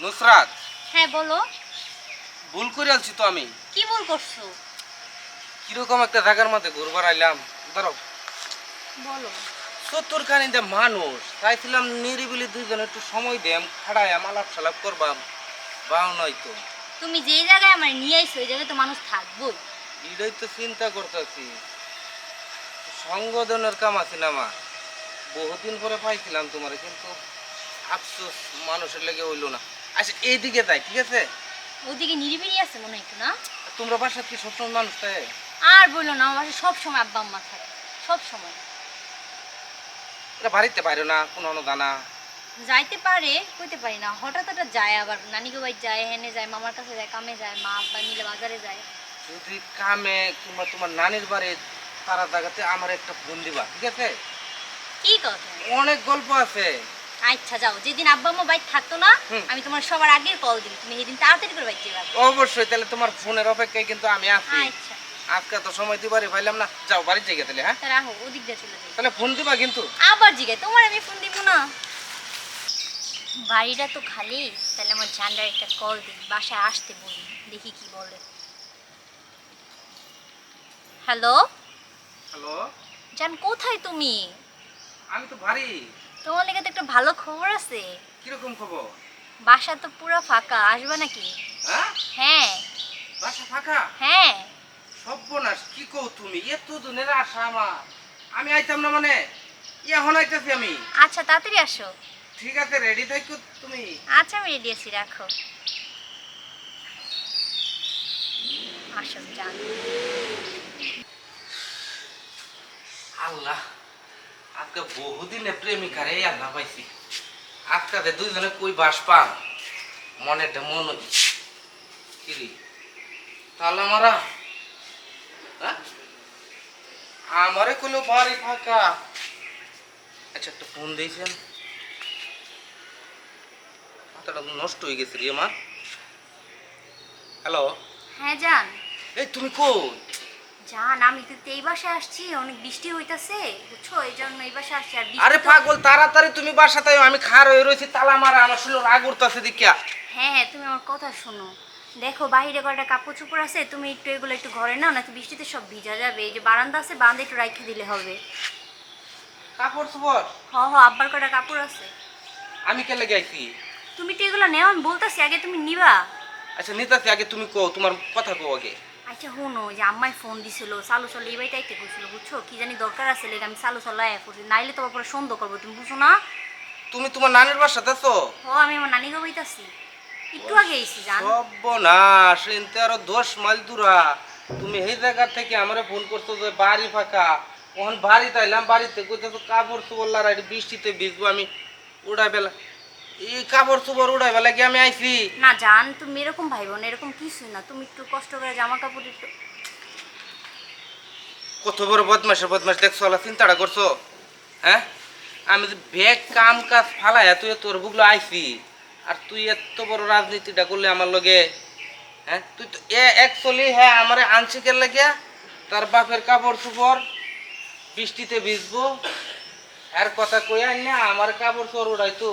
নুসরাত। হ্যাঁ বলো। ভুল করে আলছি তো আমি। কি ভুল করছ? কীরকম একটা জায়গার মধ্যে ঘুরবার আইলাম ধরো। বলো। সত্তর কানিতে মানুষ। চাইছিলাম নিরিবিলি দুইজন একটু সময় দেম খাড়ায়াম আলাপ সালাপ করবাম। বাও নয় তো। তুমি যে জায়গায় আমার নিয়ে আইছো ওই জায়গায় তো মানুষ থাকবোই এটাই তো চিন্তা করতেছি। সংগঠনের কাম আছে না মা বহুদিন পরে পাইছিলাম তোমার কিন্তু আফসোস মানুষের লেগে হইল না। আচ্ছা এইদিকে যাই ঠিক আছে? ওদিকে নিরিবিলি আছে মনে হয় একটু না? তোমরা বাসার কি সবসময় মানুষ থাকে? আর বলল না আমার বাসায় সব সময় আব্বা আম্মা থাকে সব সময় এটা বাড়িতে পারো না কোনো দানা যাইতে পারে কইতে পারি না। হঠাৎ হঠাৎ যায় আবার নানিকে বাড়ি যায় হেনে যায় মামার কাছে যায় কামে যায় মা আব্বা মিলে বাজারে যায়। যদি কামে কিংবা তোমার নানির বাড়ি তারা জায়গাতে আমার একটা ফোন দিবা ঠিক আছে? কি কথা? অনেক গল্প আছে। আচ্ছা যাও। যেদিন আব্বা আম্মা বাইক থাকতো না আমি তোমার সবার আগে কল দিই তুমি সেদিন তাড়াতাড়ি করে বাইক যাবে অবশ্যই তাহলে তোমার ফোনের অপেক্ষায় কিন্তু আমি আছি। আচ্ছা। আজকে তো সময় দিবারে পাইলাম না। যাও বাড়ির জায়গা তাহলে হ্যাঁ? রাখো ওদিক দিয়ে চলে যাই। তাহলে ফোন দিবা কিন্তু। আবার জিগাই তোমার আমি ফোন দিব না। বাড়িটা তো খালি তাহলে আমার ঝান্ডার একটা কল দিই বাসায় আসতে বলি দেখি কি বলে। হ্যালো হ্যালো জান কোথায় তুমি? আমি তো ভারী তোমার লেগে তো একটা ভালো খবর আছে। কীরকম খবর? বাসা তো পুরো ফাঁকা আসবে নাকি? হ্যাঁ? হ্যাঁ। বাসা ফাঁকা? হ্যাঁ। সর্বনাশ কি কও তুমি? এত দিনের আশা আমার। আমি আইতাম না মানে? এখন আইতাছি আমি। আচ্ছা তাড়াতাড়ি আসো। ঠিক আছে রেডি থাকো তুমি? আচ্ছা আমি রেডি আছি রাখো। আসো জান আল্লাহ। আজকে বহুদিনে প্রেমিকার আল্লাহ পাইছি। আজকে যে দুইজনে কই বাস পান মনেটা মন কিরি তাহলে মারা হ্যাঁ? আমারে কইলো বাড়ি ফাঁকা। আচ্ছা একটা ফোন দিয়েছেন। মাথাটা নষ্ট হয়ে গেছে রে আমার হ্যালো? হ্যাঁ জান এই তুমি কই? জান আমি তো এই বাসায় আসছি অনেক বৃষ্টি হইতাছে বুঝছ? এই জন্য এই বাসায় আসছি আর বৃষ্টি আরে তো- পাগল তাড়াতাড়ি তুমি বাসাতে আইও, আমি খার হয়ে রয়েছি তালা মারা আমার শুলো রাগ উঠতেছে দেখিয়া হ্যাঁ হ্যাঁ তুমি আমার কথা শোনো। দেখো বাইরে কয়টা কাপড় চোপড় আছে তুমি একটু এগুলো একটু ঘরে নাও নাকি বৃষ্টিতে সব ভিজা যাবে। এই যে বারান্দা আছে বারান্দা একটু রাখে দিলে হবে। কাপড় চোপড়? হ হ আব্বার কয়টা কাপড় আছে? আমি কেলে গাইছি? তুমি একটু এগুলো নেও আমি বলতেছি আগে তুমি নিবা। আচ্ছা নিতাছি আগে তুমি কও তোমার কথা কও আগে। আচ্ছা হুনো যে আম্মাই ফোন দিছিল চালু চালু এই বাড়িতে আইতে কইছিল বুঝছ? কি জানি দরকার আছে লেগে আমি চালু চালু আয়া করছি নাইলে তোমার পরে সন্দেহ করব তুমি বুঝো না? তুমি তোমার নানির বাসাতে আছো ও আমি আমার নানি গাইতাছি একটু আগে এসেছি জান। সর্বনাশ এনতে আরও দশ মাইল দূরা। তুমি এই জায়গা থেকে আমারে ফোন করছ যে বাড়ি ফাঁকা। ওখান বাড়ি তাইলাম বাড়িতে কইতেছো কাপড় চোপড় লাগাই বৃষ্টিতে ভিজবো আমি। উড়াই বেলা এই কাপড় চোপড় উড়াই বেলা কি আমি আইছি। না জান তুমি এরকম ভাইবো না এরকম কিছুই না। তুমি একটু কষ্ট করে জামা কাপড় একটু কত বড় বদমাসের বদমাস দেখছ আলা চিন্তাটা করছ? হ্যাঁ? আমি ব্যাগ কাম কাজ ফালাই তুই তোর বুকলো আইছি আর তুই এত বড় রাজনীতিটা করলে আমার লগে। হ্যাঁ? তুই তো অ্যাকচুয়ালি হ্যাঁ আমারে আনছিকের লাগিয়া তার বাপের কাপড় চোপড় বৃষ্টিতে ভিজবো। আর কথা কই আন না আমার কাপড় চোপড় উড়াই তো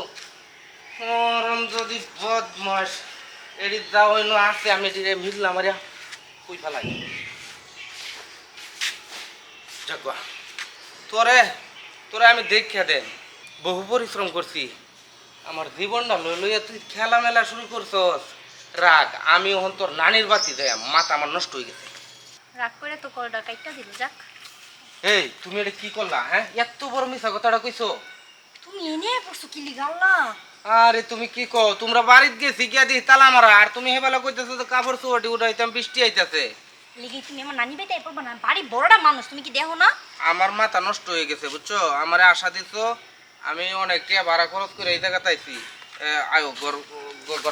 গরম যদি বদমাস এটি যা হইল আছে আমি এটি ভিজলাম আরে কই ফেলাই? যাকুয়া তোরে তোরে আমি দেখা দেন বহু পরিশ্রম করছি। আমার জীবনটা লই লইয়া তুই খেলা মেলা শুরু করছস। রাগ আমি ওহন তোর নানির বাতি দেয় মাথা আমার নষ্ট হয়ে গেছে। রাগ করে তো কলটা কাইটা দিল যাক। এই তুমি এটা কি করলা হ্যাঁ? এত বড় মিশা কথাটা কইছো। তুমি এনে পড়ছো কি লিগাল্লা আরে তুমি কি কো তোমরা বাড়িতে গেছি গিয়া দি তালা মারা আর তুমি হেবেলা কইতেছো তো কাপড় চোয়াটি উঠাইতাম বৃষ্টি আইতাছে। লিগে তুমি আমার নানি বেটাই পড়বা না বাড়ি বড়টা মানুষ তুমি কি দেখো না? আমার মাথা নষ্ট হয়ে গেছে বুঝছ? আমারে আশা দিছো আমি অনেক টিয়া ভাড়া খরচ করে এই জায়গাতে আইছি। এ, আয়ো আয়ো,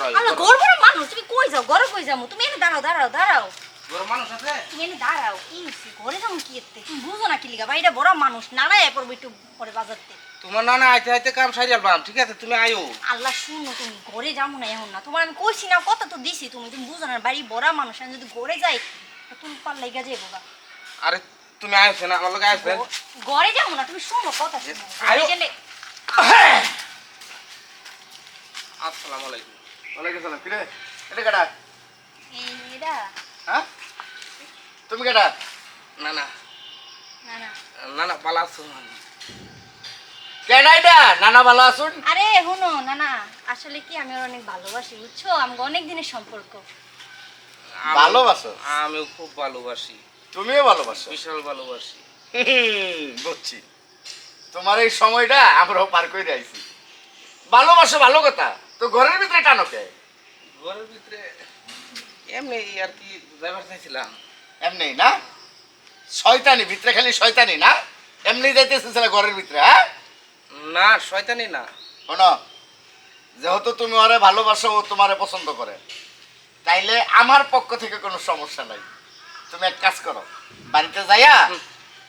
আল্লাহ ঘর। ঘর বড় মানুষ তুমি কই যাও? ঘরে কই যাব তুমি এনে দাঁড়াও দাঁড়াও দাঁড়াও। ঘর মানুষ আছে? তুমি এনে দাঁড়াও কি হচ্ছে ঘরে যাব কি এতে? তুমি বুঝো না কি লিগা? বাইরে বড় মানুষ নাড়াই পড়ব একটু পরে বাজারতে। তোমার নানা আইতে আইতে কাম সারিয়াল পাম ঠিক আছে? তুমি আয়ো আল্লাহ শুনো তুমি ঘরে যাব না এখন না। তোমার আমি কইছি না কথা তো দিছি তুমি তুমি বুঝো না বাড়ি বড় মানুষ আমি যদি ঘরে যাই তুমি পার লেগে যাব গা। আরে তুমি আইছো না আমার লগে আইছেন ঘরে যাব না তুমি শোনো কথা শোনো। আয়ো। গেলে আসসালামু আলাইকুম। ওয়ালাইকুম সালাম কিরে? এটা কেডা? এই এরা হ্যাঁ? তুমি কেডা? না না না না না না নানা ভালো আসুন আরে হুনো না না আসলে কি আমি ওর অনেক ভালোবাসি বুঝছ? আমাকে অনেক দিনের সম্পর্ক। ভালোবাসো? আমিও খুব ভালোবাসি। তুমিও ভালোবাসো? বিশাল ভালোবাসি। বুঝছি। তোমার এই সময়টা আমরাও পার করে আইছি। ভালোবাসো ভালো কথা। তো ঘরের ভিতরে টানো কে? ঘরের ভিতরে এমনি আর কি যাইবার চাইছিলাম। এমনি না? শয়তানি ভিতরে খালি শয়তানি না? এমনি যাইতেছে ঘরের ভিতরে হ্যাঁ? না শয়তানি না। শোনো যেহেতু তুমি ওরে ভালোবাসো ও তোমারে পছন্দ করে তাইলে আমার পক্ষ থেকে কোনো সমস্যা নাই। তুমি এক কাজ করো বাড়িতে যাইয়া।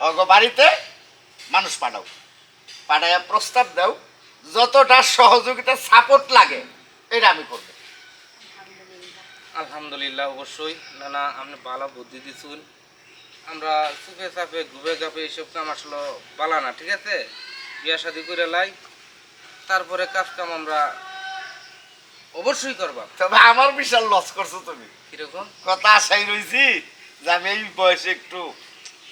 অগো বাড়িতে মানুষ পাঠাও। পাঠাইয়া প্রস্তাব দাও যতটা সহযোগিতা সাপোর্ট লাগে এটা আমি করব। আলহামদুলিল্লাহ অবশ্যই। না না আপনি ভালো বুদ্ধি দিছুন। আমরা সুপে চাপে ঘুবে গাপে এইসব কাম আসলে বালা না ঠিক আছে? বিয়া শাদি করে লাই তারপরে কাজ কাম আমরা অবশ্যই করবা। তবে আমার বিশাল লস করছ তুমি। কীরকম? কথা আশাই রইছি যে আমি এই বয়সে একটু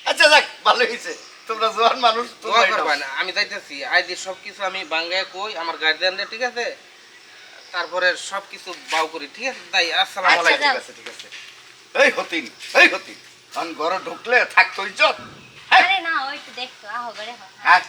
আচ্ছা যাক ভালো হয়েছে। তোমরা জোয়ান মানুষ দোয়া করবা না আমি যাইতেছি। আজ সব কিছু আমি বাঙ্গায় কই আমার গার্জিয়ানদের ঠিক আছে? তারপরে সব কিছু বাউ করি ঠিক আছে? তাই আসসালামু আচ্ছা আলাইকুম। ঠিক আছে ঠিক আছে। এই হতিন এই হতিন। ঘরে ঢুকলে থাকতো ইজ্জত। হ্যাঁ। আরে না ওই একটু দেখতো আহো হ্যাঁ হ্যাঁ।